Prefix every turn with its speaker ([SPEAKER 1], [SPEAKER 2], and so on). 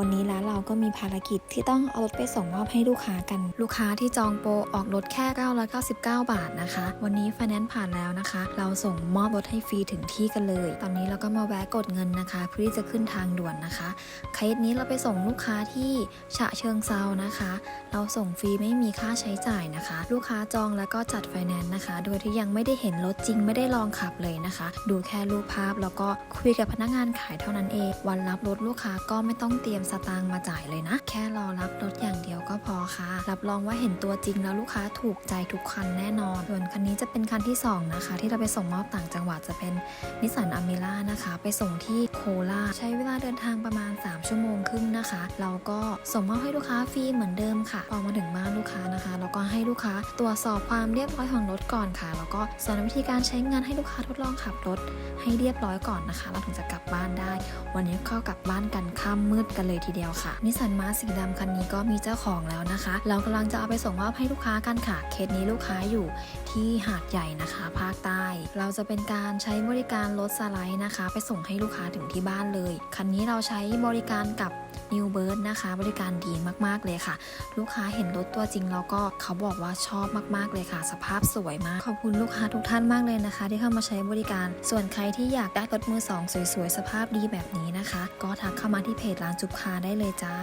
[SPEAKER 1] วันนี้ร้านเราก็มีภารกิจที่ต้องเอารถไปส่งมอบให้ลูกค้ากัน ลูกค้าที่จองโปรออกรถแค่ 999 บาทนะคะ วันนี้ไฟแนนซ์ผ่านแล้วนะคะ เราส่งมอบรถให้ฟรีถึงที่กันเลย ตอนนี้เราก็มาแวะกดเงินนะคะ เพื่อที่จะขึ้นทางด่วนนะคะเคสนี้เราไปส่งลูกค้าที่ฉะเชิงเซานะคะ เราส่งฟรีไม่มีค่าใช้จ่ายนะคะ ลูกค้าจองแล้วก็จัดไฟแนนซ์นะคะ โดยที่ยังไม่ได้เห็นรถจริงไม่ได้ลองขับเลยนะคะ ดูแค่รูปภาพแล้วก็คุยกับพนักงานขายเท่านั้นเอง วันรับรถลูกค้าก็ไม่ต้องเตรียมสตางค์มาจ่ายเลยนะ แค่รอรับรถอย่างเดียวก็พอค่ะ รับรองว่าเห็นตัวจริงแล้วลูกค้าถูกใจทุกคันแน่นอน ส่วนคันนี้จะเป็นคันที่สองนะคะ ที่เราไปส่งมอบต่างจังหวัดจะเป็นนิสสันอเมร่านะคะ ไปส่งที่โคราชใช้เวลาเดินทางประมาณ 3 ชั่วโมงครึ่งนะคะ เราก็ส่งมอบให้ลูกค้าฟรีเหมือนเดิมค่ะพอมาถึงบ้านลูกค้านะคะแล้วก็ให้ลูกค้าตรวจสอบความเรียบร้อยของรถก่อนค่ะ แล้วก็สอนวิธีการใช้งานให้ลูกค้าทดลองขับรถให้เรียบร้อยก่อนนะคะ เราถึงจะกลับบ้านได้ วันนี้เข้ากลับบ้านกันค่ำมืดกันเลยทีเดียวค่ะนิสสันมาสีดำคันนี้ก็มีเจ้าของแล้วนะคะ เรากำลังจะเอาไปส่งมอบให้ลูกค้ากันค่ะ เคสนี้ลูกค้าอยู่ที่หาดใหญ่นะคะ ภาคใต้ เราจะเป็นการใช้บริการรถสไลด์นะคะ ไปส่งให้ลูกค้าถึงที่บ้านเลย คันนี้เราใช้บริการกับ New Bird นะคะ บริการดีมากๆเลยค่ะ ลูกค้าเห็นรถตัวจริงแล้วก็เขาบอกว่าชอบมากๆเลยค่ะ สภาพสวยมาก ขอบคุณลูกค้าทุกท่านมากเลยนะคะ ที่เข้ามาใช้บริการ ส่วนใครที่อยากได้รถมือสองสวยๆ สภาพดีแบบนี้นะคะ ก็ทักเข้ามาที่เพจร้านจุบคาได้เลยจ้า